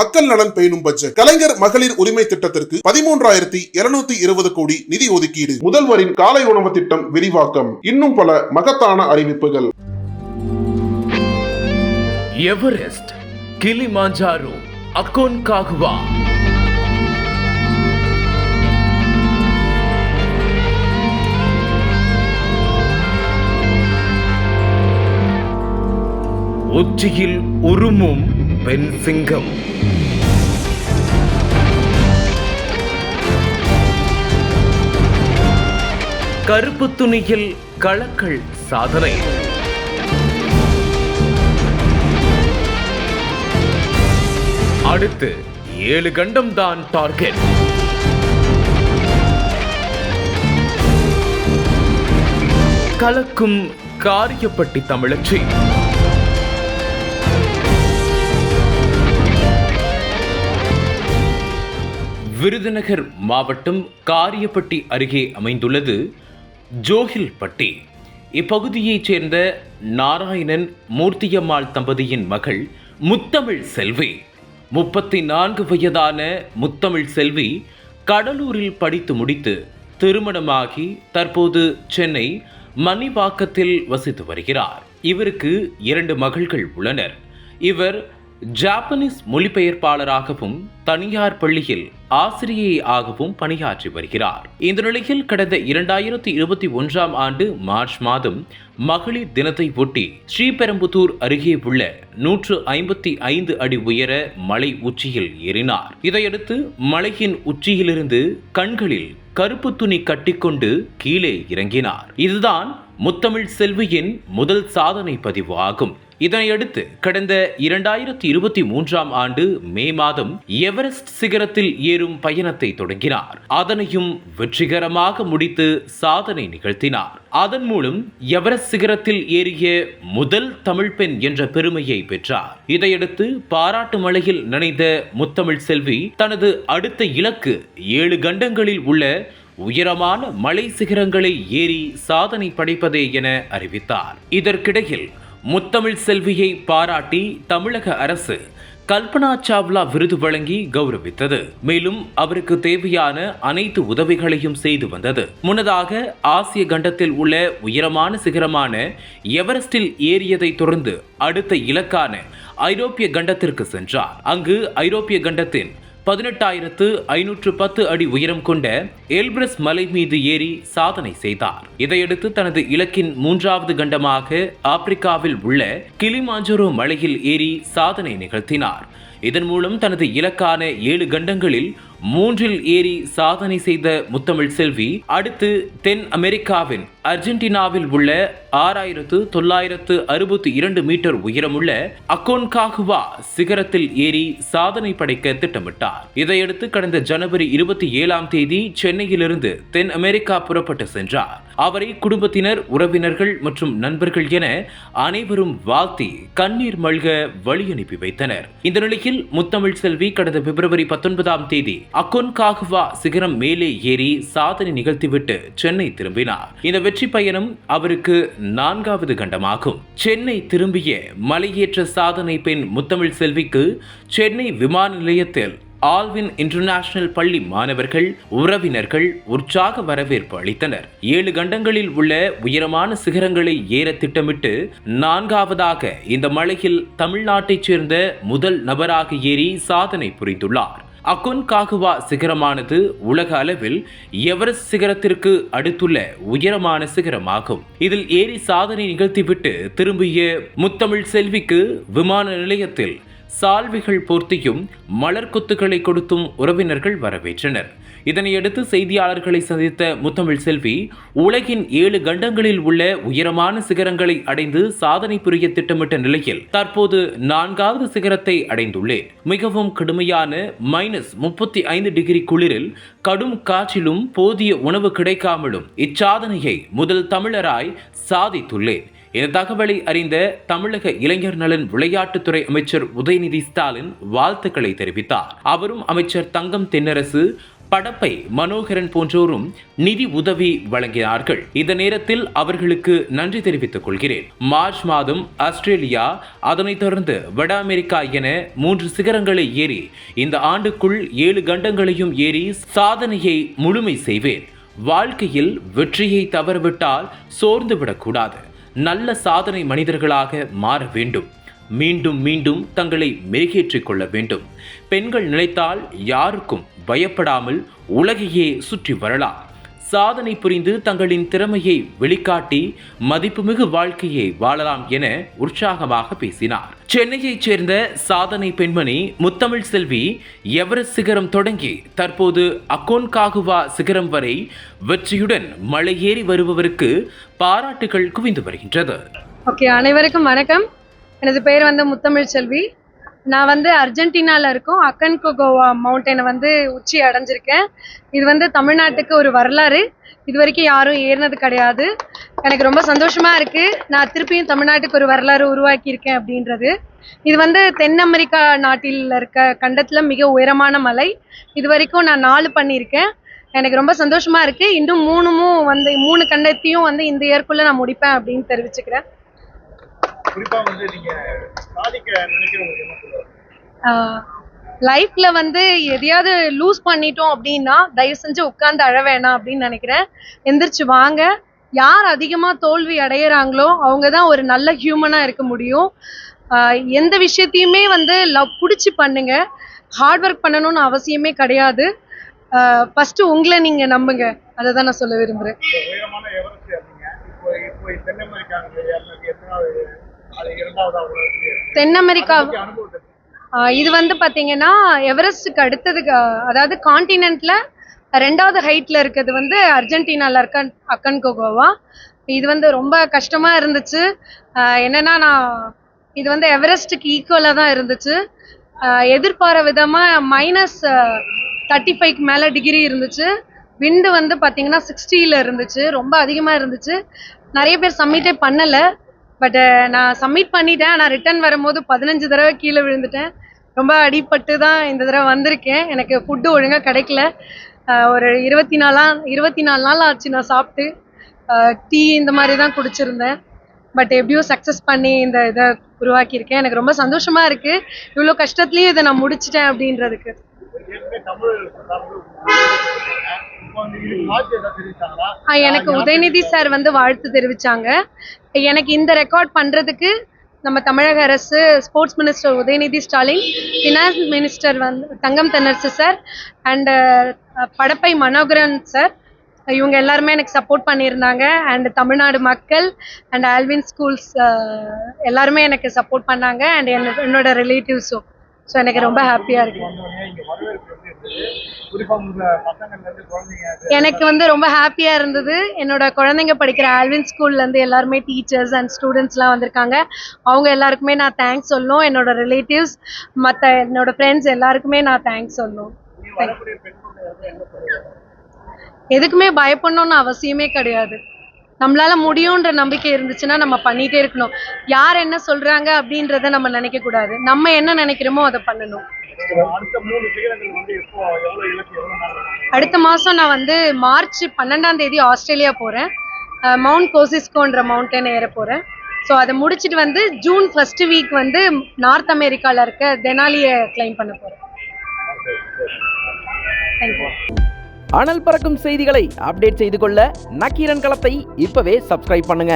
மக்கள் நலன் பேணும் பட்ஜெட். கலைஞர் மகளிர் உரிமை திட்டத்திற்கு பதிமூன்றாயிரத்தி இருநூத்தி இருபது கோடி நிதி ஒதுக்கீடு. முதல்வரின் காலை உணவு திட்டம் விரிவாக்கம். இன்னும் பல மகத்தான அறிவிப்புகள். எவரெஸ்ட் கிளிமாஞ்சாரோ அக்கோன்காகுவா உச்சியில் உருமும் பெண் சிங்கம். கருப்பு துணியில் களக்கள் சாதனை. அடுத்து ஏழு கண்டம் தான் டார்கெட். கலக்கும் காரியப்பட்டி தமிழச்சி. விருதுநகர் மாவட்டம் காரியப்பட்டி அருகே அமைந்துள்ளது. ஜோகில்பட்டி இப்பகுதியைச் சேர்ந்த நாராயணன் மூர்த்தியம்மாள் தம்பதியின் மகள் முத்தமிழ் செல்வி. முப்பத்தி நான்கு வயதான முத்தமிழ் செல்வி கடலூரில் படித்து முடித்து திருமணமாகி தற்போது சென்னை மணிவாக்கத்தில் வசித்து வருகிறார். இவருக்கு இரண்டு மகள்கள் உள்ளனர். இவர் ஜாப்பனீஸ் மொழிபெயர்ப்பாளராகவும் தனியார் பள்ளியில் ஆசிரியையாகவும் பணியாற்றி வருகிறார். இந்த நிலையில் கடந்த இரண்டாயிரத்தி இருபத்தி ஒன்றாம் ஆண்டு மார்ச் மாதம் மகளிர் தினத்தை ஒட்டி ஸ்ரீபெரும்புதூர் அருகே உள்ள நூற்று ஐம்பத்தி ஐந்து அடி உயர மலை உச்சியில் ஏறினார். இதையடுத்து மலையின் உச்சியிலிருந்து கண்களில் கருப்பு துணி கட்டிக்கொண்டு கீழே இறங்கினார். இதுதான் முத்தமிழ் செல்வியின் முதல் சாதனை பதிவு ஆகும். இதனையடுத்து கடந்த இரண்டாயிரத்தி இருபத்தி மூன்றாம் ஆண்டு மே மாதம் எவரெஸ்ட் சிகரத்தில் ஏறும் பயணத்தை தொடங்கினார். அதனையும் வெற்றிகரமாக முடித்து சாதனை நிகழ்த்தினார். அதன் மூலம் எவரெஸ்ட் சிகரத்தில் ஏறிய முதல் தமிழ் பெண் என்ற பெருமையை பெற்றார். இதையடுத்து பாராட்டு மலையில் நனைந்த முத்தமிழ் செல்வி தனது அடுத்த இலக்கு ஏழு கண்டங்களில் உள்ள உயரமான மலை சிகரங்களை ஏறி சாதனை படைப்பதே என அறிவித்தார். இதற்கிடையில் முத்தமிழ் செல்வியை பாராட்டி தமிழக அரசு கல்பனா சாவ்லா விருது வழங்கி கௌரவித்தது. மேலும் அவருக்கு தேவையான அனைத்து உதவிகளையும் செய்து வந்தது. முன்னதாக ஆசிய கண்டத்தில் உள்ள உயரமான சிகரமான எவரெஸ்டில் ஏறியதை தொடர்ந்து அடுத்த இலக்கான ஐரோப்பிய கண்டத்திற்கு சென்றார். அங்கு ஐரோப்பிய கண்டத்தின் பதினெட்டாயிரத்து ஐநூற்று பத்து அடி உயரம் கொண்ட எல்பிரஸ் மலை மீது ஏறி சாதனை செய்தார். இதையடுத்து தனது இலக்கின் மூன்றாவது கண்டமாக ஆப்பிரிக்காவில் உள்ள கிளிமாஞ்சோரோ மலையில் ஏறி சாதனை நிகழ்த்தினார். இதன் மூலம் தனது இலக்கான ஏழு கண்டங்களில் மூன்றில் ஏறி சாதனை செய்த முத்தமிழ் செல்வி அடுத்து தென் அமெரிக்காவின் அர்ஜென்டினாவில் உள்ள ஆறாயிரத்து தொள்ளாயிரத்து அறுபத்தி இரண்டு மீட்டர் உயரமுள்ள அக்கோன்காகுவா சிகரத்தில் ஏறி சாதனை படைக்க திட்டமிட்டார். இதையடுத்து கடந்த ஜனவரி இருபத்தி ஏழாம் தேதி சென்னையிலிருந்து தென் அமெரிக்கா புறப்பட்டு சென்றார். அவரை குடும்பத்தினர் உறவினர்கள் மற்றும் நண்பர்கள் என அனைவரும் வாழ்த்தி கண்ணீர் மல்க வழி அனுப்பி வைத்தனர். இந்த நிலையில் முத்தமிழ் செல்வி கடந்த பிப்ரவரி பத்தொன்பதாம் தேதி அக்கொன்காகுவா சிகரம் மேலே ஏறி சாதனை நிகழ்த்திவிட்டு சென்னை திரும்பினார். இந்த வெற்றி பயணம் அவருக்கு நான்காவது கண்டமாகும். சென்னை திரும்பிய மலையேற்ற சாதனை பெண் முத்தமிழ் செல்விக்கு சென்னை விமான நிலையத்தில் ஆல்வின் இன்டர்நேஷனல் பள்ளி மாணவர்கள் உறவினர்கள் உற்சாக வரவேற்பு அளித்தனர். ஏழு கண்டங்களில் உள்ள உயரமான சிகரங்களை ஏற திட்டமிட்டு நான்காவதாக இந்த மலையில் தமிழ்நாட்டைச் சேர்ந்த முதல் நபராக ஏறி சாதனை புரிந்துள்ளார். அக்கொன்காகுவா சிகரமானது உலக அளவில் எவரெஸ்ட் சிகரத்திற்கு அடுத்துள்ள உயரமான சிகரமாகும். இதில் ஏறி சாதனை நிகழ்த்திவிட்டு திரும்பிய முத்தமிழ் செல்விக்கு விமான நிலையத்தில் சால்விகள் போர்த்தியும் மலர் கொத்துக்களை கொடுத்தும் உறவினர்கள் வரவேற்றனர். இதனையடுத்து செய்தியாளர்களை சந்தித்த முத்தமிழ் செல்வி உலகின் ஏழு கண்டங்களில் உள்ள உயரமான சிகரங்களை அடைந்து சாதனை புரிய திட்டமிட்ட நிலையில் தற்போது நான்காவது சிகரத்தை அடைந்துள்ளேன். மிகவும் கடுமையான மைனஸ் முப்பத்தி ஐந்து டிகிரி குளிரில் கடும் காற்றிலும் போதிய உணவு கிடைக்காமலும் இச்சாதனையை முதல் தமிழராய் சாதித்துள்ளேன். இந்த தகவலை அறிந்த தமிழக இளைஞர் நலன் விளையாட்டுத்துறை அமைச்சர் உதயநிதி ஸ்டாலின் வாழ்த்துக்களை தெரிவித்தார். அவரும் அமைச்சர் தங்கம் தென்னரசு படப்பை மனோகரன் போன்றோரும் நிதி உதவி வழங்கினார்கள். இந்த நேரத்தில் அவர்களுக்கு நன்றி தெரிவித்துக் கொள்கிறேன். மார்ச் மாதம் ஆஸ்திரேலியா அதனைத் தொடர்ந்து வட அமெரிக்கா என மூன்று சிகரங்களை ஏறி இந்த ஆண்டுக்குள் ஏழு கண்டங்களையும் ஏறி சாதனையை முழுமை செய்வேன். வாழ்க்கையில் வெற்றியை தவறவிட்டால் சோர்ந்து விடக்கூடாது. நல்ல சாதனை மனிதர்களாக மாற வேண்டும். மீண்டும் மீண்டும் தங்களை மெருகேற்றிக் கொள்ள வேண்டும். பெண்கள் நினைத்தால் யாருக்கும் பயப்படாமல் உலகையே சுற்றி வரலாம். சாதனை புரிந்து தங்களின் திறமையை வெளிக்காட்டி மதிப்புமிகு வாழ்க்கையை வாழலாம் என உற்சாகமாக பேசினார். சென்னையைச் சேர்ந்த சாதனை பெண்மணி முத்தமிழ் செல்வி எவரெஸ்ட் சிகரம் தொடங்கி தற்போது அக்கோன்காகுவா சிகரம் வரை வெற்றியுடன் மலையேறி வருபவருக்கு பாராட்டுகள் குவிந்து வருகின்றது. ஓகே அனைவருக்கும் வணக்கம். எனது பெயர் வந்து முத்தமிழ் செல்வி. நான் வந்து அர்ஜென்டினால இருக்கோம். அக்கன்கோகோவா மவுண்டனை வந்து உச்சி அடைஞ்சிருக்கேன். இது வந்து தமிழ்நாட்டுக்கு ஒரு வரலாறு. இது வரைக்கும் யாரும் ஏறினது கிடையாது. எனக்கு ரொம்ப சந்தோஷமா இருக்கு. நான் திருப்பியும் தமிழ்நாட்டுக்கு ஒரு வரலாறு உருவாக்கியிருக்கேன் அப்படின்றது. இது வந்து தென் அமெரிக்கா நாட்டில் இருக்க கண்டத்தில் மிக உயரமான மலை. இது வரைக்கும் நான் நாலு பண்ணியிருக்கேன். எனக்கு ரொம்ப சந்தோஷமா இருக்கு. இன்னும் மூணுமும் வந்து மூணு கண்டத்தையும் வந்து இந்த இயற்குள்ள நான் முடிப்பேன் அப்படின்னு தெரிவிச்சுக்கிறேன். குறிப்பா வந்து நீங்க சாதிக்க நினைக்கிறவங்களுக்கு என்ன சொல்லுவாங்க லைஃப்ல வந்து எதையாவது லூஸ் பண்ணிட்டோம் அப்படின்னா தயவு செஞ்சு உட்கார்ந்து அழ வேணாம் அப்படின்னு நினைக்கிறேன். எந்திரிச்சு வாங்க. யார் அதிகமா தோல்வி அடையிறாங்களோ அவங்க தான் ஒரு நல்ல ஹியூமனா இருக்க முடியும். எந்த விஷயத்தையுமே வந்து லவ் பிடிச்சி பண்ணுங்க. ஹார்ட் ஒர்க் பண்ணணும்னு அவசியமே கிடையாது. ஃபர்ஸ்ட் உங்களை நீங்க நம்புங்க. அதை தான் நான் சொல்ல விரும்புறேன். தென் அமெரிக்கா இது வந்து பாத்தீங்கன்னா எவரெஸ்டுக்கு அடுத்ததுக்கு அதாவது காண்டினென்ட்ல ரெண்டாவது ஹைட்ல இருக்கிறது வந்து அர்ஜென்டினால இருக்க அக்கன்கோகோவா. இது வந்து ரொம்ப கஷ்டமா இருந்துச்சு. என்னன்னா நான் இது வந்து எவரெஸ்டுக்கு ஈக்குவலா தான் இருந்துச்சு. எதிர்பார விதமா மைனஸ் தேர்ட்டி ஃபைவ்க்கு மேல டிகிரி இருந்துச்சு. விண்டு வந்து பாத்தீங்கன்னா சிக்ஸ்டியில் இருந்துச்சு. ரொம்ப அதிகமா இருந்துச்சு. நிறைய பேர் சப்மிட்டே பண்ணல. பட் uh, நான் சப்மிட் பண்ணிட்டேன். ஆனால் ரிட்டர்ன் வரும்போது பதினஞ்சு தடவை கீழே விழுந்துட்டேன். ரொம்ப அடிபட்டு தான் இந்த தடவை வந்திருக்கேன். எனக்கு ஃபுட்டு ஒழுங்காக கிடைக்கல. ஒரு இருபத்தி நாலா இருபத்தி நாலு நாள் ஆச்சு நான் சாப்பிட்டு. டீ இந்த மாதிரி தான் குடிச்சிருந்தேன். பட் எப்படியோ சக்ஸஸ் பண்ணி இந்த இதை உருவாக்கியிருக்கேன். எனக்கு ரொம்ப சந்தோஷமா இருக்கு. இவ்வளோ கஷ்டத்துலேயும் இதை நான் முடிச்சிட்டேன் அப்படின்றதுக்கு. எனக்கு உதயநிதி சார் வந்து வாழ்த்து தெரிவிச்சாங்க. எனக்கு இந்த ரெக்கார்ட் பண்றதுக்கு நம்ம தமிழக அரசு sports minister Udhayanidhi Stalin finance minister வந்து Thangam Thennarasu sir and Padappai Manoharan sir இவங்க எல்லாருமே எனக்கு சப்போர்ட் பண்ணியிருந்தாங்க அண்ட் தமிழ்நாடு மக்கள் அண்ட் ஆல்வின் ஸ்கூல்ஸ் எல்லாருமே எனக்கு சப்போர்ட் பண்ணாங்க அண்ட் என்னோட ரிலேட்டிவ்ஸும் ஸோ எனக்கு ரொம்ப ஹாப்பியாக இருக்கு. எனக்கு வந்து ரொம்ப ஹாப்பியா இருந்தது. என்னோட குழந்தைங்க படிக்கிற ஆல்வின் ஸ்கூல்ல இருந்து எல்லாருமே டீச்சர்ஸ் அண்ட் ஸ்டூடெண்ட்ஸ்லாம் வந்திருக்காங்க. அவங்க எல்லாருக்குமே நான் தேங்க்ஸ் சொல்லணும். என்னோட ரிலேட்டிவ்ஸ் மற்ற என்னோட ஃப்ரெண்ட்ஸ் எல்லாருக்குமே நான் தேங்க்ஸ் சொல்லணும். எதுக்குமே பயப்படணும்னு அவசியமே கிடையாது. நம்மளால முடியும்ன்ற நம்பிக்கை இருந்துச்சுன்னா நம்ம பண்ணிட்டே இருக்கணும். யார் என்ன சொல்றாங்க அப்படின்றத நம்ம நினைக்க கூடாது நம்ம என்ன நினைக்கிறோமோ அதை பண்ணணும். அடுத்த மாதம் நான் வந்து மார்ச் பன்னெண்டாம் தேதி ஆஸ்திரேலியா போகிறேன் மவுண்ட் கோசிஸ்கோன்ற மவுண்டன் ஏற போகிறேன் ஸோ அதை முடிச்சிட்டு வந்து ஜூன் ஃபர்ஸ்ட் வீக் வந்து நார்த் அமெரிக்காவில் இருக்க தெனாலியை கிளைம் பண்ண போகிறேன் தேங்க்யூ அனல் பறக்கும் செய்திகளை அப்டேட் செய்து கொள்ள நக்கீரன் களத்தை இப்பவே சப்ஸ்கிரைப் பண்ணுங்க.